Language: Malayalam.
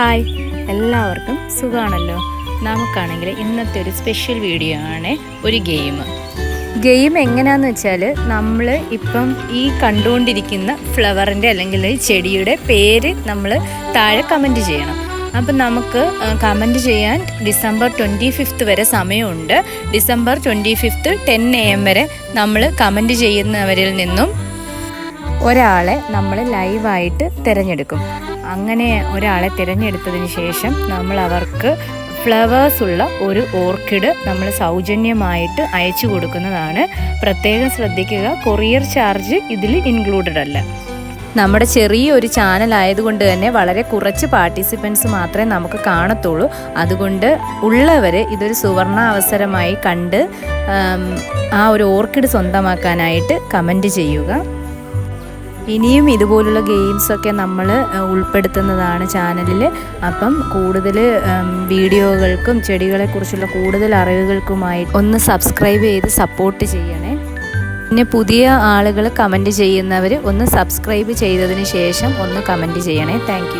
ഹായ്. എല്ലാവർക്കും സുഖമാണല്ലോ? നമുക്കാണെങ്കിൽ ഇന്നത്തെ ഒരു സ്പെഷ്യൽ വീഡിയോ ആണ് ഒരു ഗെയിം ഗെയിം എങ്ങനെയാന്ന് വെച്ചാൽ നമ്മൾ ഇപ്പം ഈ കണ്ടുകൊണ്ടിരിക്കുന്ന ഫ്ലവറിന്റെ അല്ലെങ്കിൽ ചെടിയുടെ പേര് നമ്മൾ താഴെ കമന്റ് ചെയ്യണം. അപ്പം നമുക്ക് കമന്റ് ചെയ്യാൻ ഡിസംബർ ട്വന്റി ഫിഫ്ത്ത് വരെ സമയമുണ്ട്. December twenty fifth ten A M വരെ നമ്മൾ കമന്റ് ചെയ്യുന്നവരിൽ നിന്നും ഒരാളെ നമ്മൾ ലൈവായിട്ട് തിരഞ്ഞെടുക്കും. അങ്ങനെ ഒരാളെ തിരഞ്ഞെടുത്തതിന് ശേഷം നമ്മൾ അവർക്ക് ഫ്ലവേഴ്സ് ഉള്ള ഒരു ഓർക്കിഡ് നമ്മൾ സൗജന്യമായിട്ട് അയച്ചു കൊടുക്കുന്നതാണ്. പ്രത്യേകം ശ്രദ്ധിക്കുക കൊറിയർ ചാർജ് ഇതിൽ ഇൻക്ലൂഡഡ് അല്ല. നമ്മുടെ ചെറിയ ഒരു ചാനൽ ആയതുകൊണ്ട് തന്നെ വളരെ കുറച്ച് പാർട്ടിസിപ്പൻസ് മാത്രമേ നമുക്ക് കാണത്തുള്ളൂ. അതുകൊണ്ട് ഉള്ളവർ ഇതൊരു സുവർണ അവസരമായി കണ്ട് ആ ഒരു ഓർക്കിഡ് സ്വന്തമാക്കാനായിട്ട് കമന്റ് ചെയ്യുക. ഇനിയും ഇതുപോലുള്ള ഗെയിംസൊക്കെ നമ്മൾ ഉൾപ്പെടുത്തുന്നതാണ് ചാനലിൽ അപ്പം കൂടുതൽ വീഡിയോകൾക്കും ചെടികളെക്കുറിച്ചുള്ള കൂടുതൽ അറിവുകൾക്കുമായി ഒന്ന് സബ്സ്ക്രൈബ് ചെയ്ത് സപ്പോർട്ട് ചെയ്യണേ. പിന്നെ പുതിയ ആളുകൾ കമന്റ് ചെയ്യുന്നവർ ഒന്ന് സബ്സ്ക്രൈബ് ചെയ്തതിന് ശേഷം ഒന്ന് കമന്റ് ചെയ്യണേ. താങ്ക്